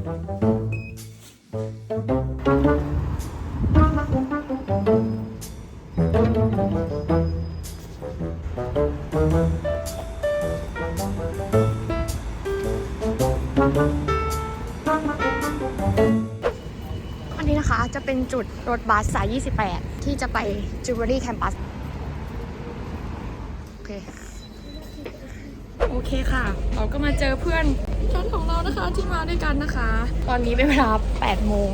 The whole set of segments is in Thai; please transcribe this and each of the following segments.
อันนี้นะคะจะเป็นจุดรถบัสสาย 28 ที่จะไปจูเบอรี่แคมปัส โอเค โอเคค่ะ เราก็มาเจอเพื่อน ชั้นของเรานะคะที่มาด้วยกันนะคะ ตอนนี้เป็นเวลา8โมง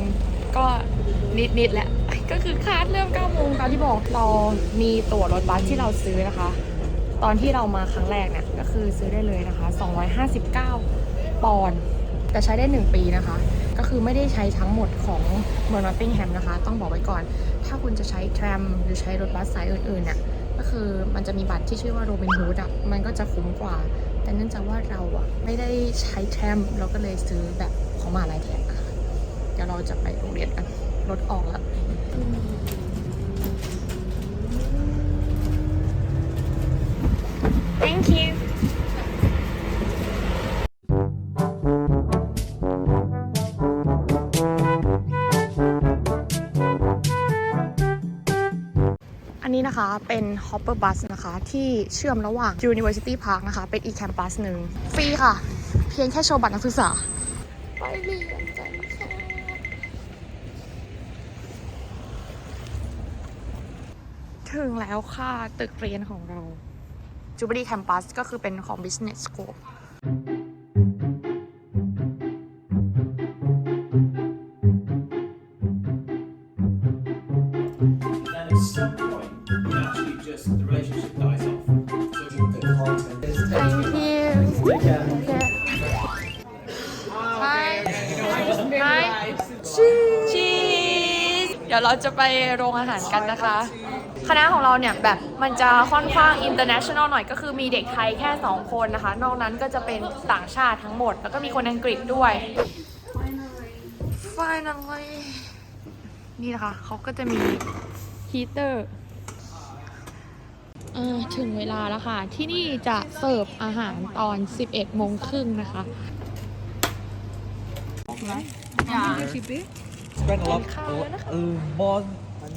ก็นิดๆแหละก็คือคาดเริ่ม9โมงตามที่บอกเรามีตั๋วรถบัสที่เราซื้อนะคะ ตอนที่เรามาครั้งแรกเนี่ยก็คือซื้อได้เลยนะคะ 259 ปอนด์แต่ใช้ได้ 1 ปีนะคะ ก็คือไม่ได้ใช้ทั้งหมดของเมืองนอตติงแฮมนะคะ ต้องบอกไว้ก่อน ถ้าคุณจะใช้แทรมหรือใช้รถบัสสายอื่นๆเนี่ย ก็คือมันจะมีบัตรที่ชื่อว่าโรบินฮูดอะมันก็จะคุ้มกว่า แต่เนื่องจากว่าเราอะไม่ได้ใช้แทรมเราก็เลยซื้อแบบของมหาลัยแทนค่ะเดี๋ยวเราจะไปโรงเรียนกันรถออกแล้ว Thank you นนี้นะคะเป็น Hopper Bus นะคะที่เชื่อมระหว่าง University Park นะคะ เป็นอีแคมปัสหนึ่งฟรีค่ะ เพียงแค่โชว์บัตรนักศึกษาไปเรียนกันค่ะถึงแล้วค่ะ ตึกเรียนของเรา Jubilee Campus ก็คือเป็นของ Business School Thank you. Point, it actually just the relationship dies off. So you the content is Thank you Hi Hi Cheese เดี๋ยวเราจะไปโรงอาหารกันนะคะ คณะของเราเนี่ยแบบมันจะค่อนข้าง international หน่อยก็คือมีเด็กไทยแค่ 2 คนนะคะ นอกนั้นก็จะเป็นต่างชาติทั้งหมด แล้วก็มีคนอังกฤษด้วย Finally นี่นะคะเขาก็จะมีฮีเตอร์ ถึงเวลาแล้วค่ะ ที่นี่จะเสิร์ฟอาหารตอน 11โมงครึ่งนะคะ spend a lot, a lot uh, more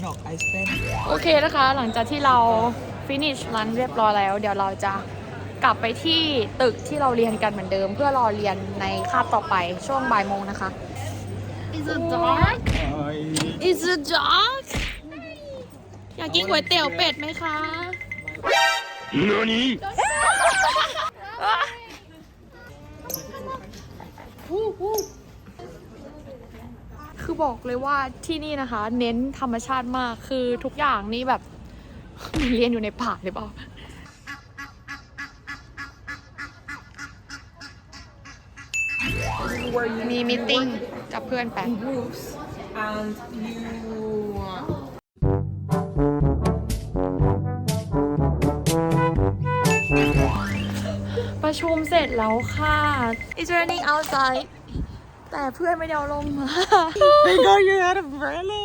not I spend โอเคนะคะ หลังจากที่เรา finish รันเรียบร้อยแล้ว เดี๋ยวเราจะกลับไปที่ตึกที่เราเรียนกันเหมือนเดิม เพื่อรอเรียนในคาบต่อไปช่วงบ่ายโมงนะคะ Is it dark Is it dark อยากกินก๋วยเตี๋ยวเป็ดไหมคะ คือบอกเลยว่าที่นี่นะคะ เน้นธรรมชาติมากคือทุกอย่างนี่แบบเหมือนเรียนอยู่ในป่าหรือเปล่ามีมิทติ้งกับเพื่อนแปด groups and you ประชุมเสร็จแล้วค่ะ It's raining outside แต่เพื่อนไม่ได้เอาลมมา They got you that umbrella.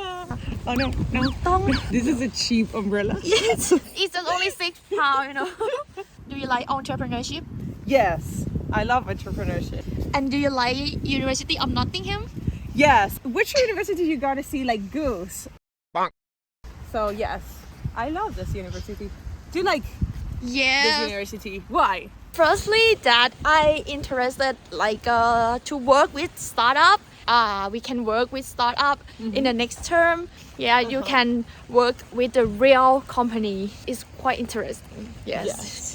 Oh no, no. ต้อง This is a cheap umbrella. Yes It's just only six pounds you know Do you like entrepreneurship Yes, I love entrepreneurship. and do you like University of Nottingham Yes. Which university you gotta see like Goose? So yes, I love this university. Do you like this Yes university? Why? Firstly, that I interested like uh, to work with startup. Uh, we can work with startup in the next term. Yeah, you can work with the real company. It's quite interesting. Yes. Yes.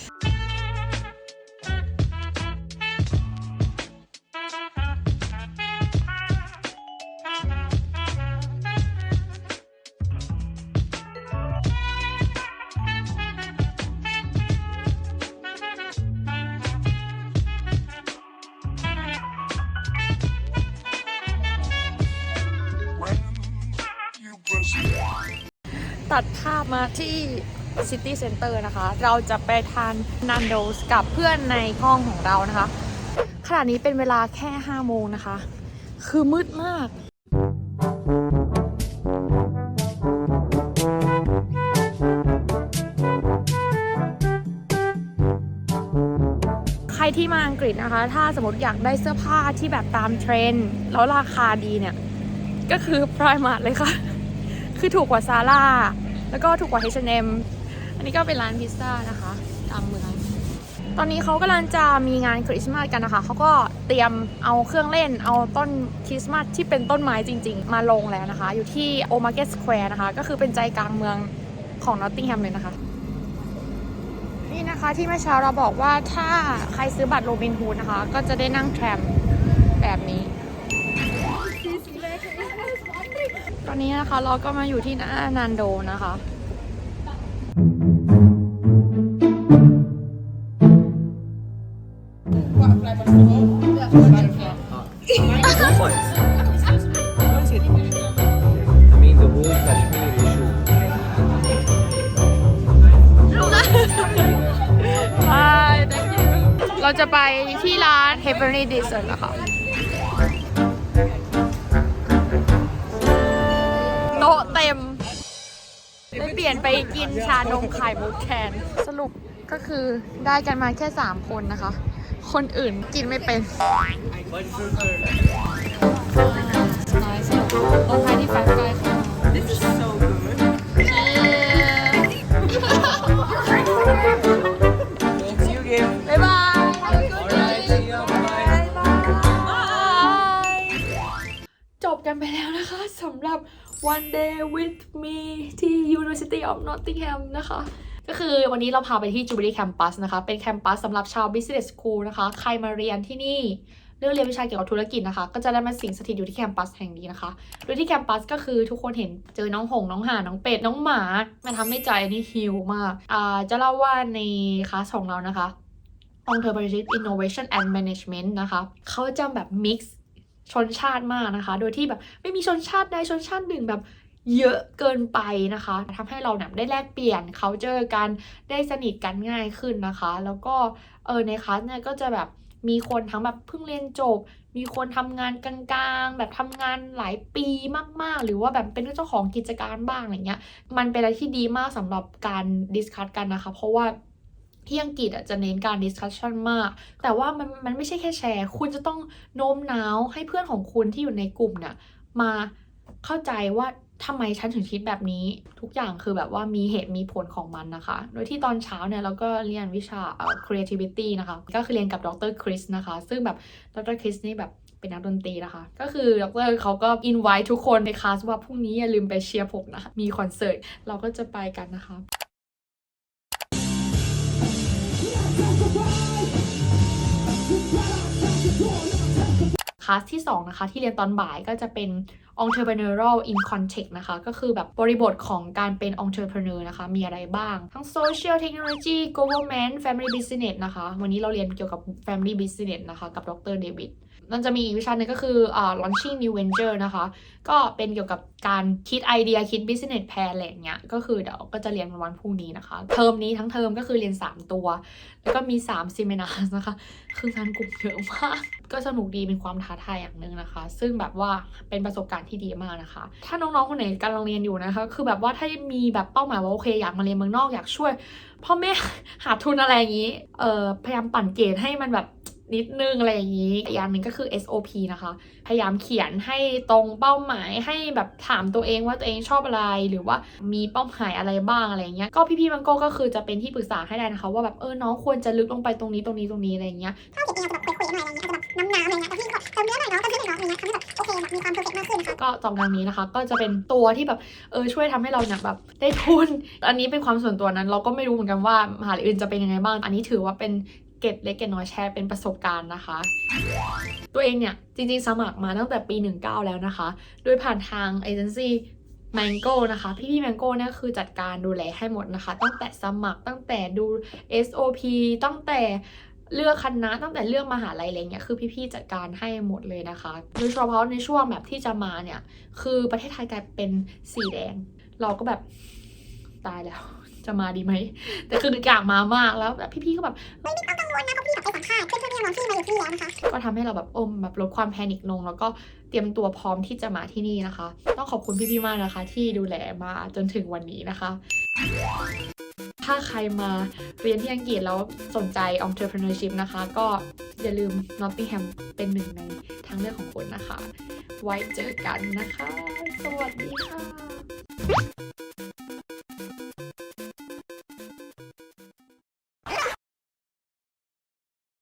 ตัดภาพมาที่ City Center นะคะ เราจะไปทานนันโดสกับเพื่อนในห้องของเรานะคะ ขณะนี้เป็นเวลาแค่ 5 โมงนะคะ คือมืดมากใครที่มาอังกฤษนะคะ ถ้าสมมติอยากได้เสื้อผ้าที่แบบตามเทรนด์แล้วราคาดีเนี่ย ก็คือ Primark เลยค่ะ คือถูกกว่าซาร่าแล้วก็ถูกกว่า H&M อันนี้ก็เป็นร้านพิซซ่านะคะ ตามเมือง ตอนนี้เขากำลังจะมีงานคริสต์มาสกันนะคะ เขาก็เตรียมเอาเครื่องเล่น เอาต้นคริสต์มาสที่เป็นต้นไม้จริง ๆ มาลงแล้วนะคะ อยู่ที่โอมาเกตสแควร์นะคะ ก็คือเป็นใจกลางเมืองของนอตติงแฮมเลยนะคะ นี่นะคะที่เมื่อเช้าเราบอกว่าถ้าใครซื้อบัตรโรบินฮูดนะคะ ก็จะได้นั่งแทรมแบบนี้ อนนี้นะคะ เราก็มาอยู่ที่หน้านันโดนะคะ I mean the whole Kashmir issue. บาย thank you เราจะไปที่ร้าน Heavenly Dessert นะคะ ลี่ยนไปกินชานมไข่มุกแทน สรุปก็คือได้กันมาแค่ 3 คนนะคะ คนอื่นกินไม่เป็นน้อยสนุกลงท้ายที่แฟนไฟ One Day with Me ที่ University of Nottingham นะคะ ก็คือวันนี้เราพาไปที่ Jubilee Campus นะคะ เป็นแคมปัสสำหรับชาว Business School นะคะ ใครมาเรียนที่นี่เรื่องเรียนวิชาเกี่ยวกับธุรกิจนะคะ ก็จะได้มาสิงสถิตอยู่ที่แคมปัสแห่งนี้นะคะ โดยที่แคมปัสก็คือทุกคนเห็นเจอน้องหง น้องห่าน้องเป็ด น้องหมา มันทำให้ใจนี่ฮิวมากอ่าจะเล่าว่าในคลาสของเรานะคะ Entrepreneurship Innovation and Management นะคะ เขาจะแบบ mix ชนชาติมากนะคะ โดยที่แบบไม่มีชนชาติใดชนชาติหนึ่งแบบเยอะเกินไปนะคะทำให้เราเนี่ยได้แลกเปลี่ยน culture กันได้สนิทกันง่ายขึ้นนะคะ แล้วก็เออในคลาสเนี่ยก็จะแบบมีคนทั้งแบบเพิ่งเรียนจบ มีคนทำงานกลางๆ แบบทำงานหลายปีมากๆ หรือว่าแบบเป็นเจ้าของกิจการบ้างอะไรเงี้ย มันเป็นอะไรที่ดีมากสำหรับการดิสคัตกันนะคะ เพราะว่า ที่อังกฤษอะจะเน้นการดิสคัชชันมาก แต่ว่ามันมันไม่ใช่แค่แชร์ คุณจะต้องโน้มน้าวให้เพื่อนของคุณที่อยู่ในกลุ่มเนี่ยมาเข้าใจว่าทำไมฉันถึงคิดแบบนี้ทุกอย่างคือแบบว่ามีเหตุมีผลของมันนะคะ โดยที่ตอนเช้าเนี่ยเราก็เรียนวิชา creativity นะคะ ก็คือเรียนกับดรคริสนะคะ ซึ่งแบบดรคริสนี่แบบเป็นนักดนตรีนะคะ ก็คือดรเขาก็ invite ทุกคนในคลาสว่าพรุ่งนี้อย่าลืมไปเชียร์ผมนะคะมีคอนเสิร์ตเราก็จะไปกันนะคะาสที่ 2 นะคะ ที่เรียนตอนบ่ายก็จะเป็น entrepreneurial in context นะคะ ก็คือแบบบริบทของการเป็น entrepreneur นะคะ มีอะไรบ้าง ทั้ง social technology government family business นะคะ วันนี้เราเรียนเกี่ยวกับ family business นะคะ กับดรเดวิด มันจะมีอีกวิชาหนึ่งก็คืออ่า launching new venture นะคะ ก็เป็นเกี่ยวกับการคิดไอเดียคิด business plan อะไรอย่างเงี้ย ก็คือเดี๋ยวก็จะเรียนวันพรุ่งนี้นะคะ เทอมนี้ทั้งเทอมก็คือเรียน 3 ตัว แล้วก็มี3 seminars นะคะ คืองานกลุ่มเยอะมาก ก็สนุกดีเป็นความท้าทายอย่างหนึ่งนะคะ ซึ่งแบบว่าเป็นประสบการณ์ที่ดีมากนะคะ ถ้าน้องๆคนไหนกำลังเรียนอยู่นะคะ คือแบบว่าถ้ามีแบบเป้าหมายว่าโอเคอยากมาเรียนเมืองนอกอยากช่วยพ่อแม่หาทุนอะไรอย่างนี้ เออพยายามปั่นเกรดให้มันแบบ นิดนึงอะไรอย่างนี้อีกอย่างหนึ่งก็คือ SOP นะคะ พยายามเขียนให้ตรงเป้าหมายให้แบบถามตัวเองว่าตัวเองชอบอะไรหรือว่ามีเป้าหมายอะไรบ้างอะไรอย่างเงี้ยก็พี่ๆมังโก้ก็คือจะเป็นที่ปรึกษาให้ได้นะคะ ว่าแบบเออน้องควรจะลึกลงไปตรงนี้ตรงนี้ตรงนี้อะไรอย่างเงี้ยถ้าเก็บเองอาจะแบบคุยๆหน่อยอะไรเงี้ยอาจะแบบน้ำน้ำอะไรเงี้ยแต่พี่ก็แบบเติมเนื้อหน่อยเนาะเติมเนื้อหน่อยเนาะอะไรเงี้ยทำให้แบบโอเคแบบมีความเพอร์เฟกต์มากขึ้นนะคะก็สองอย่างนี้นะคะ ก็จะเป็นตัวที่แบบเออช่วยทำให้เราเนี่ยแบบได้ทุน อันนี้เป็นความส่วนตัวนั้น เราก็ไม่รู้เหมือนกันว่ามหาลัยอื่นจะเป็นยังไงบ้าง อันนี้ถือว่าเป็น เก็ดเล็กเก็ดน้อยแชร์เป็นประสบการณ์นะคะ ตัวเองเนี่ย จริงๆ สมัครมาตั้งแต่ปี 19 แล้วนะคะ โดยผ่านทางเอเจนซี่ Mango นะคะ พี่ๆ Mango เนี่ยคือจัดการดูแลให้หมดนะคะ ตั้งแต่สมัครตั้งแต่ดู SOP ตั้งแต่เลือกคณะตั้งแต่เลือกมหาลัยอะไรเงี้ยคือพี่ๆจัดการให้หมดเลยนะคะ โดยเฉพาะในช่วงแบบที่จะมาเนี่ย คือประเทศไทยกลายเป็นสีแดง เราก็แบบตายแล้ว จะมาดีไหม แต่คืออยากมามากแล้วแบบพี่ๆก็แบบไม่ต้องกังวลนะเพราะพี่แบบไปสัมภาษณ์เพื่อนๆพี่น้องที่มาอยู่ที่แล้วนะคะก็ทำให้เราแบบอมแบบลดความแพนิคลง แล้วก็เตรียมตัวพร้อมที่จะมาที่นี่นะคะ ต้องขอบคุณพี่ๆมากนะคะ ที่ดูแลมาจนถึงวันนี้นะคะถ้าใครมาเรียนที่อังกฤษแล้วสนใจ entrepreneurship นะคะ ก็อย่าลืม Nottingham เป็นหนึ่งในทางเลือกของคุณนะคะ ไว้เจอกันนะคะ สวัสดีค่ะ